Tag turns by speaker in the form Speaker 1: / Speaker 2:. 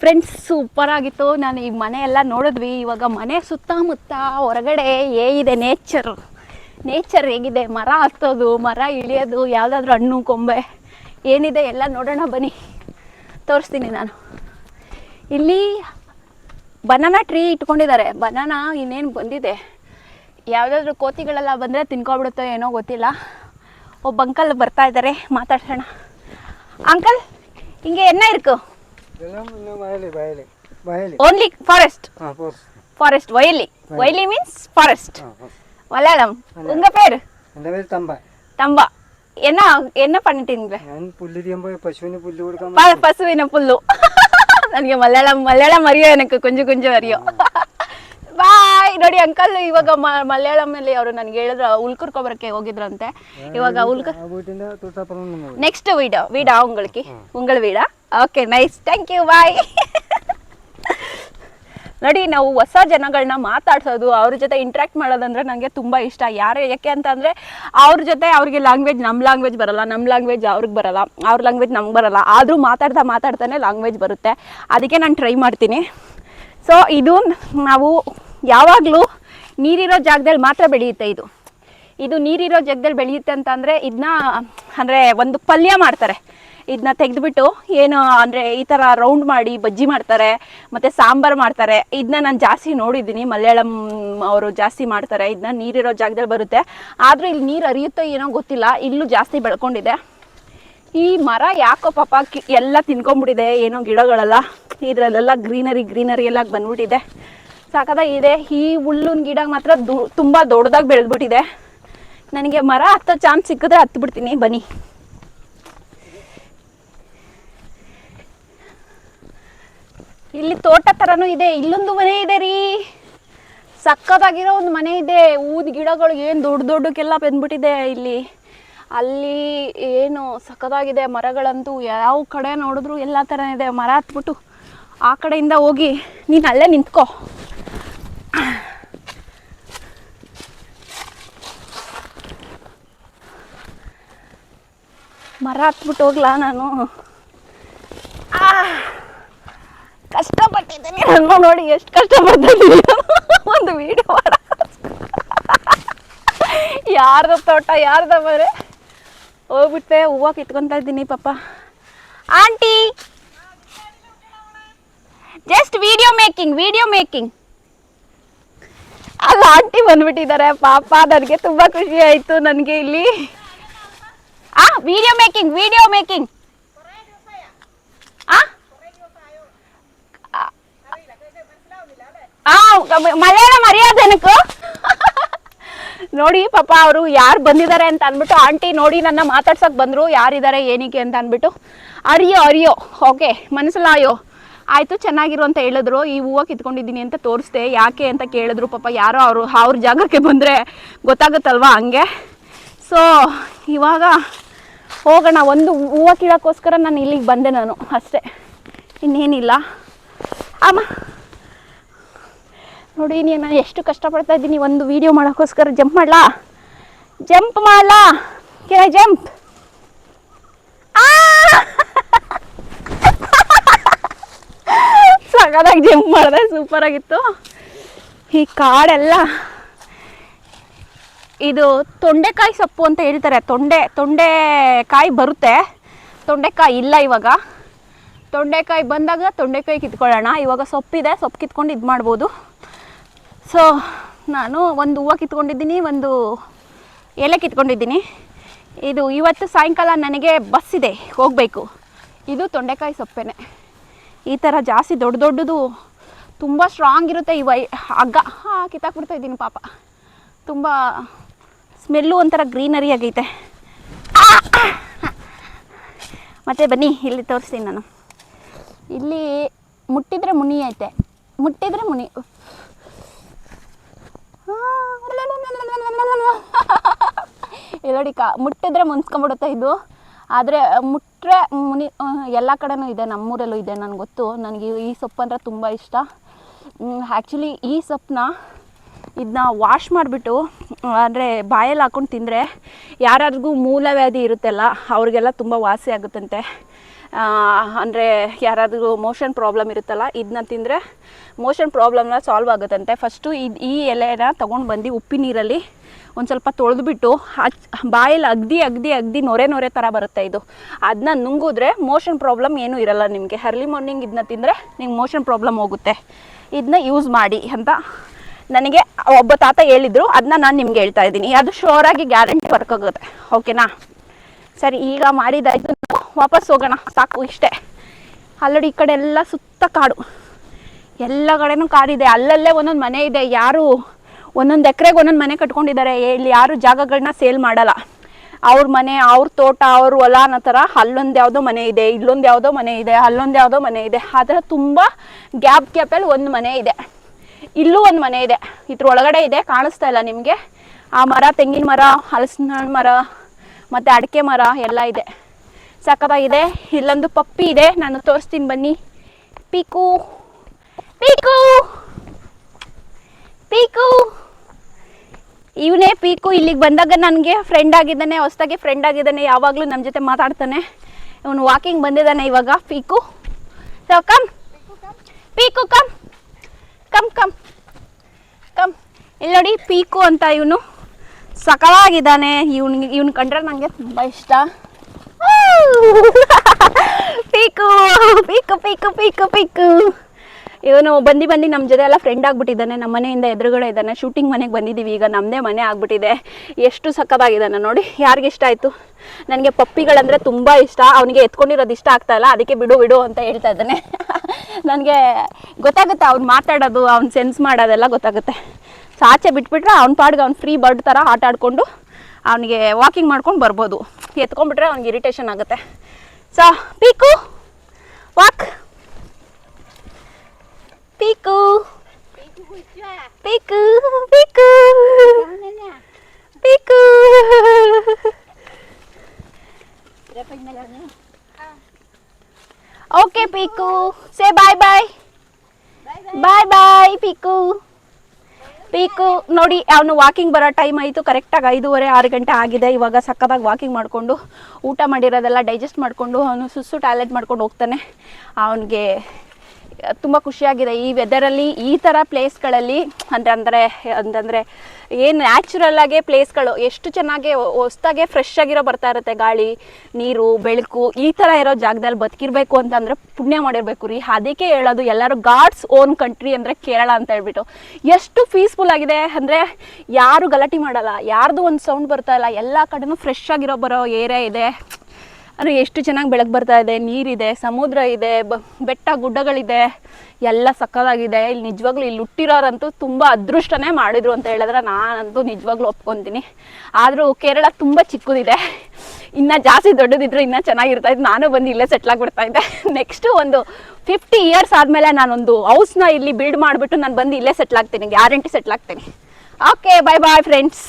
Speaker 1: Friends super ಆಗಿತ್ತು. ನಾನು ಈ ಮನೆ ಎಲ್ಲ ನೋಡಿದ್ವಿ. ಇವಾಗ ಮನೆ ಸುತ್ತಮುತ್ತ ಹೊರಗಡೆ ಏನಿದೆ ನೇಚರು ನೇಚರ್ ಹೇಗಿದೆ? ಮರ ಹತ್ತೋದು, ಮರ ಇಳಿಯೋದು, ಯಾವುದಾದ್ರೂ ಹಣ್ಣು, ಕೊಂಬೆ ಏನಿದೆ ಎಲ್ಲ ನೋಡೋಣ ಬನ್ನಿ. ತೋರಿಸ್ತೀನಿ ನಾನು. ಇಲ್ಲಿ ಬನಾನಾ ಟ್ರೀ ಇಟ್ಕೊಂಡಿದ್ದಾರೆ. ಬನಾನಾ ಇನ್ನೇನು ಬಂದಿದೆ? ಯಾವುದಾದ್ರೂ ಕೋತಿಗಳೆಲ್ಲ ಬಂದರೆ ತಿನ್ಕೊಬಿಡುತ್ತೋ ಏನೋ ಗೊತ್ತಿಲ್ಲ. ಒಬ್ಬ ಅಂಕಲ್ ಬರ್ತಾ ಇದ್ದಾರೆ. ಮಾತಾಡ್ಸೋಣ. ಅಂಕಲ್ ಹಿಂಗೆ ಎನ್ನ ಇರ್ಕು.
Speaker 2: இதெல்லாம் இன்னும் வயலி வயலி வயலி
Speaker 1: ಓನ್ಲಿ ಫಾರೆಸ್ಟ್
Speaker 2: ஆ போஸ்
Speaker 1: ஃபாரஸ்ட் வயலி வயலி மீன்ஸ் ஃபாரஸ்ட்
Speaker 2: ஆ போஸ்
Speaker 1: மலையாளம் உங்க பேர்
Speaker 2: എൻ്റെ പേര് തമ്പ
Speaker 1: தம்பா என்ன என்ன பண்ணிட்டீங்க
Speaker 2: ഞാൻ പുല്ല് തിയുമ്പോൾ പശുവിന് പുല്ല് കൊടുക്കാൻ
Speaker 1: ப- பசுவின புல்லு ನನಗೆ ಮಲಯಾಳಂ ಮಲಯಾಳಂ ಅರಿಯೋ எனக்கு கொஞ்சம் கொஞ்சம் ಅರಿಯೋ ಬಾಯ್ ನೋಡಿ ಅಂಕಲ್ ಇವಾಗ ಮ- ಮಲಯಾಳಂನಲ್ಲಿ ಅವರು ನನಗೆ ಹೇಳಿದ್ರು ಉಲ್ಕುರ್ಕೊಬರಕ್ಕೆ ಹೋಗಿದ್ರಂತೆ ಇವಾಗ ಉಲ್ಕ
Speaker 2: ആ വീട്ടിൻ്റെ തൊട്ടപ്പുറം നിന്ന് പോയി
Speaker 1: ನೆಕ್ಸ್ಟ್ ವೀಡೋ ವೀಡಾ உங்களுக்கு ಉಂಗಳ Vida okay nice thank you bye ನೋಡಿ, ನಾವು ಹೊಸ ಜನಗಳನ್ನ ಮಾತಾಡ್ಸೋದು, ಅವ್ರ ಜೊತೆ ಇಂಟ್ರ್ಯಾಕ್ಟ್ ಮಾಡೋದಂದ್ರೆ ನನಗೆ ತುಂಬ ಇಷ್ಟ. ಯಾರು, ಯಾಕೆ ಅಂತಂದರೆ ಅವ್ರ ಜೊತೆ ಅವ್ರಿಗೆ ಲ್ಯಾಂಗ್ವೇಜ್ ನಮ್ಮ ಲ್ಯಾಂಗ್ವೇಜ್ ಬರಲ್ಲ ನಮ್ಮ ಲ್ಯಾಂಗ್ವೇಜ್ ಅವ್ರಿಗೆ ಬರಲ್ಲ, ಅವ್ರ ಲ್ಯಾಂಗ್ವೇಜ್ ನಮ್ಗೆ ಬರಲ್ಲ. ಆದರೂ ಮಾತಾಡ್ತಾ ಮಾತಾಡ್ತಾನೆ ಲ್ಯಾಂಗ್ವೇಜ್ ಬರುತ್ತೆ. ಅದಕ್ಕೆ ನಾನು ಟ್ರೈ ಮಾಡ್ತೀನಿ. ಸೊ ಇದು ನಾವು ಯಾವಾಗಲೂ ನೀರಿರೋ ಜಾಗದಲ್ಲಿ ಮಾತ್ರ ಬೆಳೆಯುತ್ತೆ ಇದು. ಇದು ನೀರಿರೋ ಜಾಗದಲ್ಲಿ ಬೆಳೆಯುತ್ತೆ ಅಂತಂದರೆ ಇದನ್ನ ಅಂದರೆ ಒಂದು ಪಲ್ಯ ಮಾಡ್ತಾರೆ. ಇದನ್ನ ತೆಗೆದುಬಿಟ್ಟು ಏನು, ಅಂದರೆ ಈ ಥರ ರೌಂಡ್ ಮಾಡಿ ಬಜ್ಜಿ ಮಾಡ್ತಾರೆ, ಮತ್ತು ಸಾಂಬಾರು ಮಾಡ್ತಾರೆ. ಇದನ್ನ ನಾನು ಜಾಸ್ತಿ ನೋಡಿದ್ದೀನಿ, ಮಲಯಾಳಂ ಅವರು ಜಾಸ್ತಿ ಮಾಡ್ತಾರೆ. ಇದನ್ನ ನೀರಿರೋ ಜಾಗದಲ್ಲಿ ಬರುತ್ತೆ. ಆದರೂ ಇಲ್ಲಿ ನೀರು ಹರಿಯುತ್ತೋ ಏನೋ ಗೊತ್ತಿಲ್ಲ, ಇಲ್ಲೂ ಜಾಸ್ತಿ ಬೆಳ್ಕೊಂಡಿದೆ. ಈ ಮರ ಯಾಕೋ ಪಾಪ ಎಲ್ಲ ತಿನ್ಕೊಂಡ್ಬಿಟ್ಟಿದೆ, ಏನೋ ಗಿಡಗಳೆಲ್ಲ. ಇದರಲ್ಲೆಲ್ಲ ಗ್ರೀನರಿ ಗ್ರೀನರಿ ಎಲ್ಲ ಬಂದ್ಬಿಟ್ಟಿದೆ. ಇದೆ. ಈ ಹುಲ್ಲುನ್ ಗಿಡ ಮಾತ್ರ ದು, ತುಂಬ ದೊಡ್ಡದಾಗಿ ಬೆಳೆದ್ಬಿಟ್ಟಿದೆ. ನನಗೆ ಮರ ಹತ್ತೋ ಚಾನ್ಸ್ ಸಿಕ್ಕಿದ್ರೆ ಹತ್ತು ಬಿಡ್ತೀನಿ ಬನ್ನಿ. ಇಲ್ಲಿ ತೋಟ ಥರನೂ ಇದೆ, ಇಲ್ಲೊಂದು ಮನೆ ಇದೆ ರೀ. ಸಕ್ಕತ್ತಾಗಿರೋ ಒಂದು ಮನೆ ಇದೆ, ಊದ್ ಗಿಡಗಳು ಏನು ದೊಡ್ಡ ದೊಡ್ಡಕ್ಕೆಲ್ಲ ಬಂದ್ಬಿಟ್ಟಿದೆ ಇಲ್ಲಿ. ಅಲ್ಲಿ ಏನು ಸಕ್ಕತ್ತಾಗಿದೆ, ಮರಗಳಂತೂ ಯಾವ ಕಡೆ ನೋಡಿದ್ರು ಎಲ್ಲ ಥರ ಇದೆ, ಮರ ಹತ್ಬಿಟ್ಟು ಆ ಕಡೆಯಿಂದ ಹೋಗಿ ನೀನು ಅಲ್ಲೇ ನಿಂತ್ಕೋ. ಮರ ಹತ್ಬಿಟ್ಟು ಹೋಗ್ಲಾ ನಾನು ಆ, ನನ್ನ ನೋಡಿ ಎಷ್ಟು ಕಷ್ಟ ಬರ್ತದೆ ಒಂದು ವಿಡಿಯೋ ಮಾಡ. ಯಾರ್ದ ತೋಟ, ಯಾರ್ದ ಮರೆ ಹೋಗ್ಬಿಟ್ಟೆ, ಹೂವ ಕಿತ್ಕೊತಾ ಇದ್ದೀನಿ ಪಾಪ. Aunty! Just video making video making ಅಲ್ಲ, ಆಂಟಿ ಬಂದ್ಬಿಟ್ಟಿದ್ದಾರೆ. ಪಾಪ, ನನಗೆ ತುಂಬ ಖುಷಿ ಆಯಿತು ನನಗೆ ಇಲ್ಲಿ. ಆ ವಿಡಿಯೋ ಮೇಕಿಂಗ್ ವಿಡಿಯೋ ಮೇಕಿಂಗ್ ಆ? ಆ, ಮಲಯಾಳಂ ಎನಕು ನೋಡಿ, ಪಾಪ ಅವರು ಯಾರು ಬಂದಿದ್ದಾರೆ ಅಂತ ಅಂದ್ಬಿಟ್ಟು ಆಂಟಿ ನೋಡಿ ನನ್ನ ಮಾತಾಡ್ಸಕ್ ಬಂದ್ರು ಯಾರಿದ್ದಾರೆ ಏನಕ್ಕೆ ಅಂತ ಅಂದ್ಬಿಟ್ಟು. ಅರಿಯೋ ಅರಿಯೋ, ಓಕೆ ಮನಸ್ಸಲಾಯೋ ಆಯಿತು, ಚೆನ್ನಾಗಿರು ಅಂತ ಹೇಳಿದ್ರು. ಈ ಹೂವ ಕಿತ್ಕೊಂಡಿದ್ದೀನಿ ಅಂತ ತೋರಿಸ್ದೆ. ಯಾಕೆ ಅಂತ ಕೇಳಿದ್ರು, ಪಾಪ ಯಾರೋ ಅವರು, ಅವ್ರ ಜಾಗಕ್ಕೆ ಬಂದರೆ ಗೊತ್ತಾಗುತ್ತಲ್ವಾ ಹಂಗೆ? ಸೊ ಇವಾಗ ಹೋಗೋಣ. ಒಂದು ಹೂವು ಕೀಳೋಕ್ಕೋಸ್ಕರ ನಾನು ಇಲ್ಲಿಗೆ ಬಂದೆ ನಾನು, ಅಷ್ಟೇ. ಇನ್ನೇನಿಲ್ಲ. ಅಮ್ಮ. ನೋಡಿ ನೀನು ನಾನು ಎಷ್ಟು ಕಷ್ಟಪಡ್ತಾ ಇದ್ದೀನಿ, ಒಂದು ವಿಡಿಯೋ ಮಾಡೋಕ್ಕೋಸ್ಕರ ಜಂಪ್ ಮಾಡಲಾ? ಜಂಪ್ ಮಾಡಲಾ? ಕೆ ಜಂಪ್ ಸಗದಾಗಿ ಜಂಪ್ ಮಾಡಿದೆ ಸೂಪರ್ ಆಗಿತ್ತು. ಈ ಕಾಡೆಲ್ಲ, ಇದು ತೊಂಡೆಕಾಯಿ ಸೊಪ್ಪು ಅಂತ ಹೇಳ್ತಾರೆ, ತೊಂಡೆ, ತೊಂಡೆಕಾಯಿ ಬರುತ್ತೆ. ತೊಂಡೆಕಾಯಿ ಇಲ್ಲ ಇವಾಗ. ತೊಂಡೆಕಾಯಿ ಬಂದಾಗ ತೊಂಡೆಕಾಯಿ ಕಿತ್ಕೊಳ್ಳೋಣ. ಇವಾಗ ಸೊಪ್ಪಿದೆ, ಸೊಪ್ಪು ಕಿತ್ಕೊಂಡು ಇದು ಮಾಡ್ಬೋದು ಸೊ ನಾನು ಒಂದು ಹೂವು ಕಿತ್ಕೊಂಡಿದ್ದೀನಿ, ಒಂದು ಎಲೆ ಕಿತ್ಕೊಂಡಿದ್ದೀನಿ. ಇದು ಇವತ್ತು ಸಾಯಂಕಾಲ ನನಗೆ ಬಸ್ ಇದೆ, ಹೋಗಬೇಕು. ಇದು ತೊಂಡೆಕಾಯಿ ಸೊಪ್ಪೆನೆ. ಈ ಥರ ಜಾಸ್ತಿ ದೊಡ್ಡ ದೊಡ್ಡದು ತುಂಬ ಸ್ಟ್ರಾಂಗ್ ಇರುತ್ತೆ ಈ ವೈ ಹಗ್ಗ. ಕಿತ್ತಾಕ್ಬಿಡ್ತಾ ಇದ್ದೀನಿ ಪಾಪ. ತುಂಬ ಸ್ಮೆಲ್ಲು ಒಂಥರ ಗ್ರೀನರಿ ಆಗೈತೆ. ಮತ್ತೆ ಬನ್ನಿ, ಇಲ್ಲಿ ತೋರಿಸ್ತೀನಿ ನಾನು. ಇಲ್ಲಿ ಮುಟ್ಟಿದ್ರೆ ಮುನಿ ಐತೆ. ಮುಟ್ಟಿದ್ರೆ ಮುನಿ. ಇಲ್ಲಿ ನೋಡಿ ಕಾ, ಮುಟ್ಟಿದ್ರೆ ಮುನ್ಸ್ಕೊಂಬಿಡುತ್ತೆ ಇದು. ಆದರೆ ಮುಟ್ಟರೆ ಮುನಿ ಎಲ್ಲ ಕಡೆನೂ ಇದೆ, ನಮ್ಮೂರಲ್ಲೂ ಇದೆ ನನಗೆ ಗೊತ್ತು. ನನಗೆ ಈ ಸೊಪ್ಪು ಅಂದರೆ ತುಂಬ ಇಷ್ಟ. ಆ್ಯಕ್ಚುಲಿ ಈ ಸೊಪ್ಪನ್ನ ಇದನ್ನ ವಾಶ್ ಮಾಡಿಬಿಟ್ಟು, ಅಂದರೆ ಬಾಯಲ್ಲಿ ಹಾಕೊಂಡು ತಿಂದರೆ ಯಾರಾದ್ರಿಗೂ ಮೂಲವ್ಯಾಧಿ ಇರುತ್ತಲ್ಲ, ಅವ್ರಿಗೆಲ್ಲ ತುಂಬ ವಾಸಿ ಆಗುತ್ತಂತೆ. ಅಂದರೆ ಯಾರಾದರೂ ಮೋಷನ್ ಪ್ರಾಬ್ಲಮ್ ಇರುತ್ತಲ್ಲ ಇದನ್ನ ತಿಂದರೆ ಮೋಷನ್ ಪ್ರಾಬ್ಲಮ್ನ ಸಾಲ್ವ್ ಆಗುತ್ತಂತೆ. ಫಸ್ಟು ಇದು ಈ ಎಲೆನ ತೊಗೊಂಡು ಬಂದು ಉಪ್ಪಿ ನೀರಲ್ಲಿ ಒಂದು ಸ್ವಲ್ಪ ತೊಳೆದುಬಿಟ್ಟು ಹಚ್, ಬಾಯಲ್ಲಿ ಅಗ್ದಿ ಅಗ್ದಿ ಅಗ್ದಿ ನೊರೆ ನೊರೆ ಥರ ಬರುತ್ತೆ ಇದು. ಅದನ್ನ ನುಂಗಿದ್ರೆ ಮೋಷನ್ ಪ್ರಾಬ್ಲಮ್ ಏನೂ ಇರಲ್ಲ ನಿಮಗೆ. ಅರ್ಲಿ ಮಾರ್ನಿಂಗ್ ಇದನ್ನ ತಿಂದರೆ ನಿಮ್ಗೆ ಮೋಷನ್ ಪ್ರಾಬ್ಲಮ್ ಹೋಗುತ್ತೆ. ಇದನ್ನ ಯೂಸ್ ಮಾಡಿ ಅಂತ ನನಗೆ ಒಬ್ಬ ತಾತ ಹೇಳಿದ್ರು. ಅದನ್ನ ನಾನು ನಿಮ್ಗೆ ಹೇಳ್ತಾ ಇದ್ದೀನಿ. ಅದು ಶೋರಾಗಿ ಗ್ಯಾರಂಟಿ ವರ್ಕ್ ಆಗುತ್ತೆ. ಓಕೆನಾ ಸರಿ, ಈಗ ಮಾಡಿದಾಯ್ತು ವಾಪಸ್ ಹೋಗೋಣ. ಸಾಕು, ಇಷ್ಟೇ. ಅಲ್ಲಡಿ ಈ ಕಡೆ ಎಲ್ಲ ಸುತ್ತ ಕಾಡು. ಎಲ್ಲ ಕಡೆನೂ ಕಾಡಿದೆ. ಅಲ್ಲಲ್ಲೇ ಒಂದೊಂದು ಮನೆ ಇದೆ. ಯಾರು ಒಂದೊಂದು ಎಕರೆಗೆ ಒಂದೊಂದು ಮನೆ ಕಟ್ಕೊಂಡಿದ್ದಾರೆ. ಇಲ್ಲಿ ಯಾರು ಜಾಗಗಳನ್ನ ಸೇಲ್ ಮಾಡಲ್ಲ. ಅವ್ರ ಮನೆ, ಅವ್ರ ತೋಟ, ಅವ್ರ ಹೊಲ ಅನ್ನೋ ಥರ ಅಲ್ಲೊಂದು ಯಾವುದೋ ಮನೆ ಇದೆ, ಇಲ್ಲೊಂದು ಯಾವುದೋ ಮನೆ ಇದೆ, ಅಲ್ಲೊಂದು ಯಾವುದೋ ಮನೆ ಇದೆ. ಆ ಥರ ತುಂಬ ಗ್ಯಾಪ್ ಗ್ಯಾಪಲ್ಲಿ ಒಂದು ಮನೆ ಇದೆ. ಇಲ್ಲೂ ಒಂದು ಮನೆ ಇದೆ. ಇದ್ರ ಒಳಗಡೆ ಇದೆ. ಕಾಣಿಸ್ತಾ ಇಲ್ಲ ನಿಮಗೆ. ಆ ಮರ, ತೆಂಗಿನ ಮರ, ಹಲಸಿನ ಮರ ಮತ್ತು ಅಡಿಕೆ ಮರ ಎಲ್ಲ ಇದೆ. ಸಖತ್ತಾಗಿದೆ. ಇಲ್ಲೊಂದು ಪಪ್ಪಿ ಇದೆ. ನಾನು ತೋರಿಸ್ತೀನಿ ಬನ್ನಿ. ಪೀಕು. ಪೀಕು. ಪೀಕು. ಇವನೇ ಪೀಕು. ಇಲ್ಲಿಗೆ ಬಂದಾಗ ನನಗೆ ಫ್ರೆಂಡ್ ಆಗಿದ್ದಾನೆ, ಹೊಸ್ದಾಗಿ ಫ್ರೆಂಡ್ ಆಗಿದ್ದಾನೆ, ಯಾವಾಗಲೂ ನಮ್ಮ ಜೊತೆ ಮಾತಾಡ್ತಾನೆ. ಇವನು ವಾಕಿಂಗ್ ಬಂದಿದ್ದಾನೆ ಇವಾಗ. Peeku. So come Peeku come come come come ಇಲ್ಲಿ ನೋಡಿ, ಪೀಕು ಅಂತ ಇವನು. ಸಕಲಾಗಿದ್ದಾನೆ ಇವನ್ ಇವನ್ ಕಂಡ್ರೆ ನನಗೆ ತುಂಬ ಇಷ್ಟ. ಪೀಕು ಪೀಕು ಪೀಕು ಪೀಕು ಪೀಕು. ಇವನು ಬಂದು ಬಂದು ನಮ್ಮ ಜೊತೆ ಎಲ್ಲ ಫ್ರೆಂಡ್ ಆಗಿಬಿಟ್ಟಿದ್ದಾನೆ. ನಮ್ಮ ಮನೆಯಿಂದ ಎದುರುಗಡೆ ಇದ್ದಾನೆ. ಶೂಟಿಂಗ್ ಮನೆಗೆ ಬಂದಿದ್ದೀವಿ ಈಗ ನಮ್ಮದೇ ಮನೆ ಆಗಿಬಿಟ್ಟಿದೆ. ಎಷ್ಟು ಸಕ್ಕದಾಗಿದ್ದಾನೆ ನೋಡಿ. ಯಾರಿಗೆ ಇಷ್ಟ ಆಯಿತು? ನನಗೆ ಪಪ್ಪಿಗಳಂದರೆ ತುಂಬ ಇಷ್ಟ. ಅವನಿಗೆ ಎತ್ಕೊಂಡಿರೋದು ಇಷ್ಟ ಆಗ್ತಾ ಇಲ್ಲ. ಅದಕ್ಕೆ ಬಿಡು ಬಿಡು ಅಂತ ಹೇಳ್ತಾ ಇದ್ದಾನೆ. ನನಗೆ ಗೊತ್ತಾಗುತ್ತೆ ಅವ್ನು ಮಾತಾಡೋದು, ಅವ್ನು ಸೆನ್ಸ್ ಮಾಡೋದೆಲ್ಲ ಗೊತ್ತಾಗುತ್ತೆ. ಸೊ ಆಚೆ ಬಿಟ್ಬಿಟ್ರೆ ಅವ್ನ ಪಾಡ್ಗೆ ಅವ್ನು ಫ್ರೀ ಬರ್ಡ್ ಥರ ಆಟ ಆಡಿಕೊಂಡು ಅವನಿಗೆ ವಾಕಿಂಗ್ ಮಾಡ್ಕೊಂಡು ಬರ್ಬೋದು. ಎತ್ಕೊಂಡ್ಬಿಟ್ರೆ ಅವ್ನಿಗೆ ಇರಿಟೇಷನ್ ಆಗುತ್ತೆ. So Peeku walk Peeku. Peeku Peeku Peeku okay Peeku say bye bye bye bye Peeku Peeku ನೋಡಿ, ಅವನು ವಾಕಿಂಗ್ ಬರೋ ಟೈಮ್ ಆಯಿತು. ಕರೆಕ್ಟಾಗಿ ಐದೂವರೆ, ಆರು ಗಂಟೆ ಆಗಿದೆ. ಇವಾಗ ಸಕ್ಕದಾಗಿ ವಾಕಿಂಗ್ ಮಾಡಿಕೊಂಡು, ಊಟ ಮಾಡಿರೋದೆಲ್ಲ ಡೈಜೆಸ್ಟ್ ಮಾಡಿಕೊಂಡು, ಅವನು ಸುಸ್ಸು ಟಾಯ್ಲೆಟ್ ಮಾಡ್ಕೊಂಡು ಹೋಗ್ತಾನೆ. ಅವನಿಗೆ ತುಂಬ ಖುಷಿಯಾಗಿದೆ ಈ ವೆದರಲ್ಲಿ ಈ ಥರ ಪ್ಲೇಸ್ಗಳಲ್ಲಿ ಅಂದರೆ ಅಂದರೆ ಅಂತಂದರೆ ಏನು ನ್ಯಾಚುರಲ್ ಆಗೇ ಪ್ಲೇಸ್ಗಳು ಎಷ್ಟು ಚೆನ್ನಾಗಿ ಹೊಸ್ದಾಗೆ ಫ್ರೆಶ್ ಆಗಿರೋ ಬರ್ತಾ ಇರುತ್ತೆ ಗಾಳಿ, ನೀರು, ಬೆಳಕು, ಈ ಥರ ಇರೋ ಜಾಗದಲ್ಲಿ ಬದುಕಿರಬೇಕು ಅಂತಂದರೆ ಪುಣ್ಯ ಮಾಡಿರಬೇಕು ರೀ. ಅದಕ್ಕೆ ಹೇಳೋದು ಎಲ್ಲರೂ ಗಾಡ್ಸ್ ಓನ್ ಕಂಟ್ರಿ ಅಂದರೆ ಕೇರಳ ಅಂತ ಹೇಳ್ಬಿಟ್ಟು. ಎಷ್ಟು ಪೀಸ್ಫುಲ್ ಆಗಿದೆ ಅಂದರೆ ಯಾರು ಗಲಾಟೆ ಮಾಡಲ್ಲ, ಯಾರ್ದು ಒಂದು ಸೌಂಡ್ ಬರ್ತಾ ಇಲ್ಲ, ಎಲ್ಲ ಕಡೆನೂ ಫ್ರೆಶ್ ಆಗಿರೋ ಬರೋ ಏರಿಯಾ ಇದೆ. ಅಂದರೆ ಎಷ್ಟು ಚೆನ್ನಾಗಿ ಬೆಳಕು ಬರ್ತಾ ಇದೆ, ನೀರಿದೆ, ಸಮುದ್ರ ಇದೆ ಬೆಟ್ಟ ಗುಡ್ಡಗಳಿದೆ, ಎಲ್ಲ ಸಕ್ಕದಾಗಿದೆ ಇಲ್ಲಿ ನಿಜವಾಗ್ಲೂ ಇಲ್ಲಿ ಹುಟ್ಟಿರೋರಂತೂ ತುಂಬ ಅದೃಷ್ಟನೇ ಮಾಡಿದ್ರು ಅಂತ ಹೇಳಿದ್ರೆ ನಾನಂತೂ ನಿಜವಾಗ್ಲೂ ಒಪ್ಕೊತೀನಿ. ಆದರೂ ಕೇರಳ ತುಂಬ ಚಿಕ್ಕದಿದೆ. ಇನ್ನು ಜಾಸ್ತಿ ದೊಡ್ಡದಿದ್ರು ಇನ್ನೂ ಚೆನ್ನಾಗಿರ್ತಾ ಇತ್ತು ನಾನು ಬಂದು ಇಲ್ಲೇ ಸೆಟ್ಲ್ ಆಗಿಬಿಡ್ತಾ ಇದ್ದೆ. ನೆಕ್ಸ್ಟು ಒಂದು ಫಿಫ್ಟಿ ಇಯರ್ಸ್ ಆದಮೇಲೆ ನಾನೊಂದು ಹೌಸ್ನ ಇಲ್ಲಿ ಬಿಲ್ಡ್ ಮಾಡಿಬಿಟ್ಟು ನಾನು ಬಂದು ಇಲ್ಲೇ ಸೆಟ್ಲ್ ಆಗ್ತೀನಿ. ಗ್ಯಾರಂಟಿ ಸೆಟ್ಲ್ ಆಗ್ತೀನಿ. Okay bye bye friends